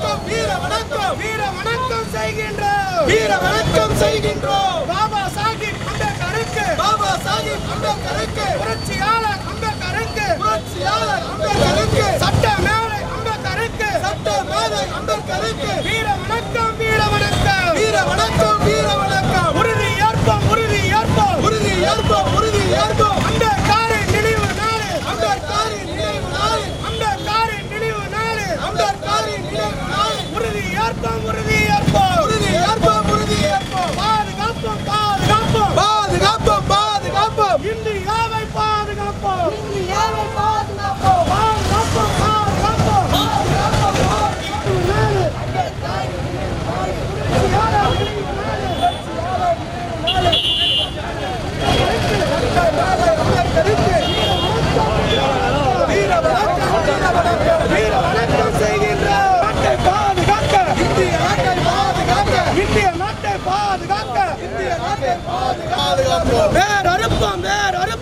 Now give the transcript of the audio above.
வணக்கம் வீர வணக்கம். வீர வணக்கம் செய்கின்றோம். வீர வணக்கம் செய்கின்றோம். பாபா சாஹிப் அம்பேத்கருக்கு. பாபா சாஹிப் அம்பேத்கருக்கு. புரட்சி பாதுகாக்க. இந்திய நாட்டை பாதுகாக்க வேற அறுப்போம் வேற அறுப்போம்